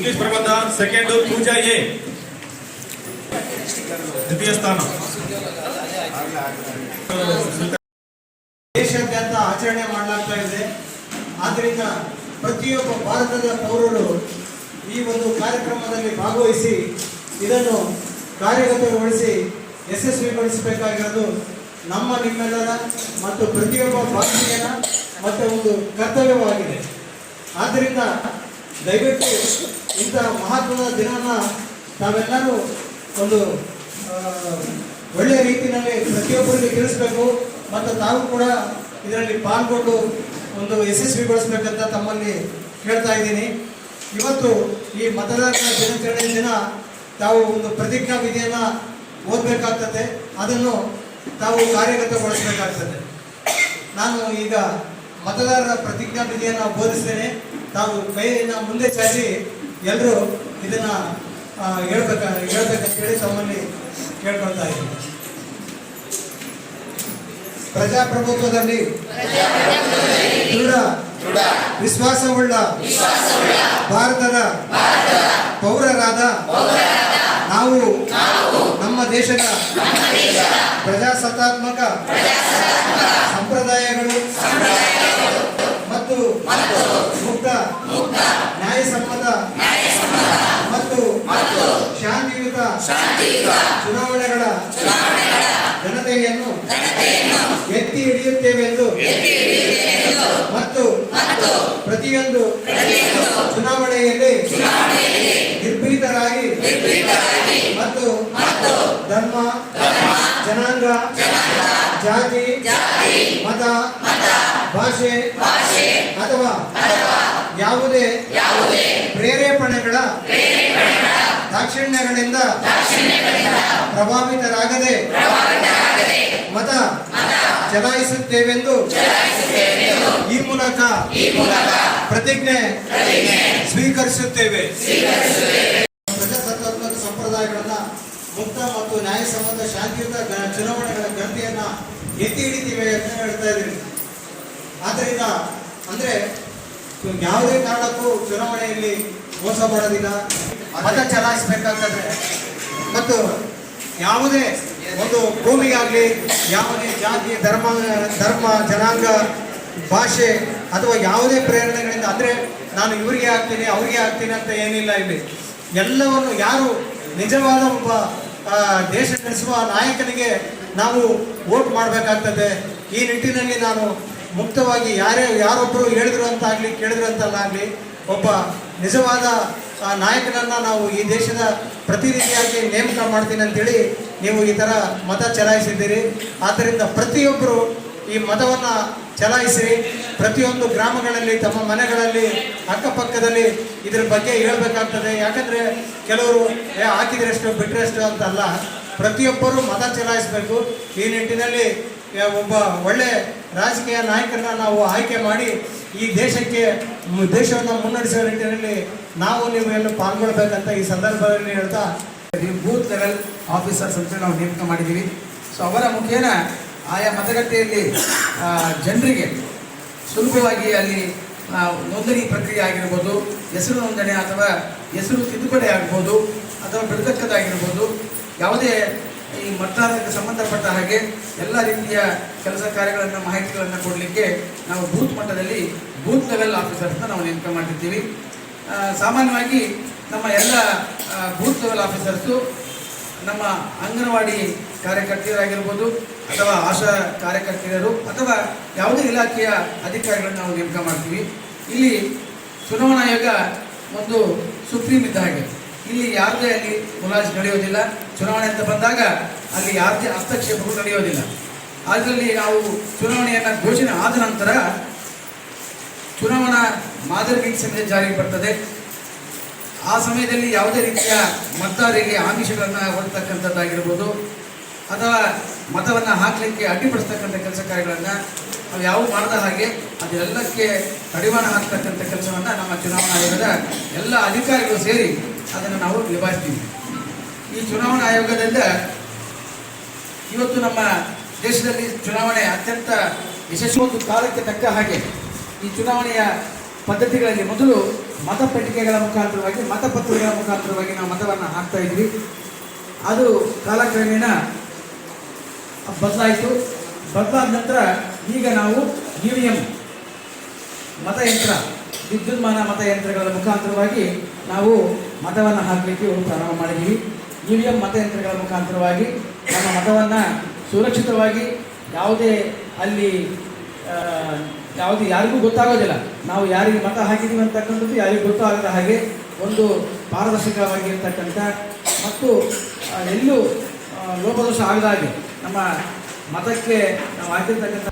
English ಪ್ರಬಂಧ second Pooja A. ದ್ವಿತೀಯ ಸ್ಥಾನ. ದೇಶಾದ್ಯಂತ ಆಚರಣೆ ಮಾಡಲಾಗ್ತಾ ಇದೆ. ಆದ್ದರಿಂದ ಪ್ರತಿಯೊಬ್ಬ ಭಾರತದ ಪೌರರು ಈ ಒಂದು ಕಾರ್ಯಕ್ರಮದಲ್ಲಿ ಭಾಗವಹಿಸಿ ಇದನ್ನು ಕಾರ್ಯಗತಗೊಳಿಸಿ ಯಶಸ್ವಿಗೊಳಿಸಬೇಕಾಗಿರೋದು ನಮ್ಮ ನಿಮ್ಮೆಲ್ಲರ ಮತ್ತು ಪ್ರತಿಯೊಬ್ಬ ಭಾರತೀಯನ ಮತ್ತು ಒಂದು ಕರ್ತವ್ಯವಾಗಿದೆ. ಆದ್ದರಿಂದ ದಯವಿಟ್ಟು ಇಂಥ ಮಹತ್ವದ ದಿನನ ತಾವೆಲ್ಲರೂ ಒಂದು ಒಳ್ಳೆಯ ರೀತಿಯಲ್ಲಿ ಪ್ರತಿಯೊಬ್ಬರಿಗೆ ತಿಳಿಸ್ಬೇಕು. ಮತ್ತು ತಾವು ಕೂಡ ಇದರಲ್ಲಿ ಪಾಲ್ಗೊಂಡು ಒಂದು ಯಶಸ್ವಿಗೊಳಿಸ್ಬೇಕಂತ ತಮ್ಮಲ್ಲಿ ಕೇಳ್ತಾ ಇದ್ದೀನಿ. ಇವತ್ತು ಈ ಮತದಾರರ ದಿನಾಚರಣೆ ದಿನ ತಾವು ಒಂದು ಪ್ರತಿಜ್ಞಾ ವಿಧಿಯನ್ನು ಓದಬೇಕಾಗ್ತದೆ. ಅದನ್ನು ತಾವು ಕಾರ್ಯಗತಗೊಳಿಸಬೇಕಾಗ್ತದೆ. ನಾನು ಈಗ ಮತದಾರರ ಪ್ರತಿಜ್ಞಾ ವಿಧಿಯನ್ನು ಬೋಧಿಸ್ತೇನೆ ತಾವು ಕೈಯನ್ನು ಮುಂದೆ ಚಾಚಿ ಎಲ್ಲರೂ ಇದನ್ನ ಹೇಳ್ಬೇಕ ಕೇಳಿ ತಮ್ಮಲ್ಲಿ ಕೇಳ್ಕೊಳ್ತಾ ಇದ್ದೀನಿ ಪ್ರಜಾಪ್ರಭುತ್ವದಲ್ಲಿ ದೃಢ ವಿಶ್ವಾಸವುಳ್ಳ ಭಾರತದ ಪೌರರಾದ ನಾವು ನಮ್ಮ ದೇಶದ ಪ್ರಜಾಸತ್ತಾತ್ಮಕ ಸಂಪ್ರದಾಯಗಳು ಮತ್ತು ಮುಕ್ತ ನ್ಯಾಯಸಮ್ಮತ ಮತ್ತು ಶಾಂತಿಯುತ ಚುನಾವಣೆಗಳ ಜನತೆಯನ್ನು ಎತ್ತಿ ಹಿಡಿಯುತ್ತೇವೆಂದು ಮತ್ತು ಪ್ರತಿಯೊಂದು ಚುನಾವಣೆಯಲ್ಲಿ ನಿರ್ಭೀತರಾಗಿ ಮತ್ತು ಧರ್ಮ ಜನಾಂಗ ಜಾತಿ ಮತ ಭಾಷೆ ಅಥವಾ ಯಾವುದೇ ಪ್ರೇರೇಪಣೆಗಳ ದಾಕ್ಷಿಣ್ಯಗಳಿಂದ ಪ್ರಭಾವಿತರಾಗದೆ ಮತ ಚಲಾಯಿಸುತ್ತೇವೆಂದು ಈ ಮೂಲಕ ಪ್ರತಿಜ್ಞೆ ಸ್ವೀಕರಿಸುತ್ತೇವೆ. ಮುಕ್ತ ಮತ್ತು ನ್ಯಾಯಸಮ್ಮತ ಶಾಂತಿಯುತ ಚುನಾವಣೆಗಳ ಗಣತಿಯನ್ನ ಎತ್ತಿ ಹಿಡಿತೀವಿ ಅಂತ ಹೇಳ್ತಾ ಇದ್ದೀವಿ. ಆದ್ದರಿಂದ ಅಂದ್ರೆ ಯಾವುದೇ ಕಾರಣಕ್ಕೂ ಚುನಾವಣೆಯಲ್ಲಿ ಮೋಸ ಮಾಡೋದಿಲ್ಲ. ಮತ ಚಲಾಯಿಸಬೇಕಾಗ್ತದೆ. ಮತ್ತು ಯಾವುದೇ ಒಂದು ಭೂಮಿಗಾಗಲಿ ಯಾವುದೇ ಜಾತಿ ಧರ್ಮ ಧರ್ಮ ಜನಾಂಗ ಭಾಷೆ ಅಥವಾ ಯಾವುದೇ ಪ್ರೇರಣೆಗಳಿಂದ ಅಂದ್ರೆ ನಾನು ಇವರಿಗೆ ಹಾಕ್ತೀನಿ ಅವರಿಗೆ ಹಾಕ್ತೀನಿ ಅಂತ ಏನಿಲ್ಲ ಇಲ್ಲಿ. ಎಲ್ಲವನ್ನು ಯಾರು ನಿಜವಾದ ಒಬ್ಬ ದೇಶ ನಡೆಸುವ ನಾಯಕನಿಗೆ ನಾವು ವೋಟ್ ಮಾಡಬೇಕಾಗ್ತದೆ. ಈ ನಿಟ್ಟಿನಲ್ಲಿ ನಾನು ಮುಕ್ತವಾಗಿ ಯಾರೇ ಯಾರೊಬ್ಬರು ಹೇಳಿದ್ರು ಅಂತಾಗಲಿ ಕೇಳಿದ್ರು ಅಂತಲ್ಲಾಗಲಿ ಒಬ್ಬ ನಿಜವಾದ ನಾಯಕನನ್ನ ನಾವು ಈ ದೇಶದ ಪ್ರತಿನಿಧಿಯಾಗಿ ನೇಮಕ ಮಾಡ್ತೀನಿ ಅಂತೇಳಿ ನೀವು ಈ ಥರ ಮತ ಚಲಾಯಿಸಿದ್ದೀರಿ. ಆದ್ದರಿಂದ ಪ್ರತಿಯೊಬ್ಬರು ಈ ಮತವನ್ನು ಚಲಾಯಿಸಿ ಪ್ರತಿಯೊಂದು ಗ್ರಾಮಗಳಲ್ಲಿ, ತಮ್ಮ ಮನೆಗಳಲ್ಲಿ, ಅಕ್ಕಪಕ್ಕದಲ್ಲಿ ಇದ್ರ ಬಗ್ಗೆ ಹೇಳಬೇಕಾಗ್ತದೆ. ಯಾಕಂದ್ರೆ ಕೆಲವರು, ಏ, ಹಾಕಿದ್ರೆಷ್ಟು ಬಿಟ್ಟರೆಷ್ಟು ಅಂತಲ್ಲ. ಪ್ರತಿಯೊಬ್ಬರು ಮತ ಚಲಾಯಿಸಬೇಕು. ಈ ನಿಟ್ಟಿನಲ್ಲಿ ಒಬ್ಬ ಒಳ್ಳೆ ರಾಜಕೀಯ ನಾಯಕರನ್ನ ನಾವು ಆಯ್ಕೆ ಮಾಡಿ ಈ ದೇಶಕ್ಕೆ ದೇಶವನ್ನು ಮುನ್ನಡೆಸುವ ನಿಟ್ಟಿನಲ್ಲಿ ನಾವು ಎಲ್ಲ ಪಾಲ್ಗೊಳ್ಬೇಕಂತ ಈ ಸಂದರ್ಭದಲ್ಲಿ ಹೇಳ್ತಾ ಬೂತ್ ಲೆವೆಲ್ ಆಫೀಸರ್ಸ್ ಅಂತ ನಾವು ನೇಮಕ ಮಾಡಿದ್ದೀವಿ. ಸೊ, ಅವರ ಮುಖೇನ ಆಯಾ ಮತಗಟ್ಟೆಯಲ್ಲಿ ಜನರಿಗೆ ಸುಲಭವಾಗಿ ಅಲ್ಲಿ ನೋಂದಣಿ ಪ್ರಕ್ರಿಯೆ ಆಗಿರ್ಬೋದು, ಹೆಸರು ನೋಂದಣಿ ಅಥವಾ ಹೆಸರು ತಿದ್ದುಪಡಿ ಆಗ್ಬೋದು, ಅಥವಾ ಬಿಡತಕ್ಕದ್ದಾಗಿರ್ಬೋದು, ಯಾವುದೇ ಈ ಮತದಾರರಿಗೆ ಸಂಬಂಧಪಟ್ಟ ಹಾಗೆ ಎಲ್ಲ ರೀತಿಯ ಕೆಲಸ ಕಾರ್ಯಗಳನ್ನು, ಮಾಹಿತಿಗಳನ್ನು ಕೊಡಲಿಕ್ಕೆ ನಾವು ಬೂತ್ ಮಟ್ಟದಲ್ಲಿ ಬೂತ್ ಲೆವೆಲ್ ಆಫೀಸರ್ಸ್ನ ನಾವು ನೇಮಕ ಮಾಡಿರ್ತೀವಿ ಸಾಮಾನ್ಯವಾಗಿ ನಮ್ಮ ಎಲ್ಲ ಬೂತ್ ಲೆವೆಲ್ ಆಫೀಸರ್ಸು ನಮ್ಮ ಅಂಗನವಾಡಿ ಕಾರ್ಯಕರ್ತೆಯರಾಗಿರ್ಬೋದು ಅಥವಾ ಆಶಾ ಕಾರ್ಯಕರ್ತೆಯರು ಅಥವಾ ಯಾವುದೇ ಇಲಾಖೆಯ ಅಧಿಕಾರಿಗಳನ್ನು ನಾವು ನೇಮಕ ಮಾಡ್ತೀವಿ. ಇಲ್ಲಿ ಚುನಾವಣಾ ಆಯೋಗ ಒಂದು ಸುಪ್ರೀಂ ಇದ್ದ ಹಾಗೆ. ಇಲ್ಲಿ ಯಾರದೇ ಅಲ್ಲಿ ಮುಲಾಜ್ ನಡೆಯೋದಿಲ್ಲ. ಚುನಾವಣೆ ಅಂತ ಬಂದಾಗ ಅಲ್ಲಿ ಯಾರದೇ ಹಸ್ತಕ್ಷೇಪಗಳು ನಡೆಯೋದಿಲ್ಲ. ಅದರಲ್ಲಿ ನಾವು ಚುನಾವಣೆಯನ್ನು ಘೋಷಣೆ ಆದ ನಂತರ ಚುನಾವಣಾ ಮಾದರಿ ನೀತಿ ಸಂಹಿತೆ ಜಾರಿಗೆ ಬರ್ತದೆ. ಆ ಸಮಯದಲ್ಲಿ ಯಾವುದೇ ರೀತಿಯ ಮತದಾರರಿಗೆ ಆಮಿಷಗಳನ್ನು ಹೊರತಕ್ಕಂಥದ್ದಾಗಿರ್ಬೋದು. ಅಥವಾ ಮತವನ್ನು ಹಾಕಲಿಕ್ಕೆ ಅಡ್ಡಿಪಡಿಸ್ತಕ್ಕಂಥ ಕೆಲಸ ಕಾರ್ಯಗಳನ್ನು ನಾವು ಯಾವ ಮಾಡದ ಹಾಗೆ ಅದೆಲ್ಲಕ್ಕೆ ಕಡಿವಾಣ ಹಾಕ್ತಕ್ಕಂಥ ಕೆಲಸವನ್ನು ನಮ್ಮ ಚುನಾವಣಾ ಆಯೋಗದ ಎಲ್ಲ ಅಧಿಕಾರಿಗಳು ಸೇರಿ ಅದನ್ನು ನಾವು ನಿಭಾಯಿಸ್ತೀವಿ. ಈ ಚುನಾವಣಾ ಆಯೋಗದಿಂದ ಇವತ್ತು ನಮ್ಮ ದೇಶದಲ್ಲಿ ಚುನಾವಣೆ ಅತ್ಯಂತ ಯಶಸ್ವಿ ಕಾಲಕ್ಕೆ ತಕ್ಕ ಹಾಗೆ ಈ ಚುನಾವಣೆಯ ಪದ್ಧತಿಗಳಲ್ಲಿ ಮೊದಲು ಮತಪೆಟ್ಟಿಗೆಗಳ ಮುಖಾಂತರವಾಗಿ ಮತಪತ್ರಗಳ ಮುಖಾಂತರವಾಗಿ ನಾವು ಮತವನ್ನು ಹಾಕ್ತಾ ಇದ್ವಿ. ಅದು ಕಾಲಕ್ರಮೇಣ ಬದಲಾಯಿತು. ಬದಲಾದ ನಂತರ ಈಗ ನಾವು ಇ ವಿ ಎಂ ಮತಯಂತ್ರ, ವಿದ್ಯುನ್ಮಾನ ಮತಯಂತ್ರಗಳ ಮುಖಾಂತರವಾಗಿ ನಾವು ಮತವನ್ನು ಹಾಕಲಿಕ್ಕೆ ಒಂದು ಪ್ರಾರಂಭ ಮಾಡಿದ್ದೀವಿ. ಇ ವಿ ಎಂ ಮತಯಂತ್ರಗಳ ಮುಖಾಂತರವಾಗಿ ನಮ್ಮ ಮತವನ್ನು ಸುರಕ್ಷಿತವಾಗಿ ಯಾವುದೇ ಅಲ್ಲಿ ಯಾವುದು ಯಾರಿಗೂ ಗೊತ್ತಾಗೋದಿಲ್ಲ. ನಾವು ಯಾರಿಗೆ ಮತ ಹಾಕಿದ್ದೀವಿ ಅಂತಕ್ಕಂಥದ್ದು ಯಾರಿಗೂ ಗೊತ್ತಾಗದ ಹಾಗೆ ಒಂದು ಪಾರದರ್ಶಕವಾಗಿರ್ತಕ್ಕಂಥ ಮತ್ತು ಎಲ್ಲೂ ಲೋಪದೋಷ ಆಗದ ಹಾಗೆ ನಮ್ಮ ಮತಕ್ಕೆ ನಾವು ಹಾಕಿರ್ತಕ್ಕಂಥ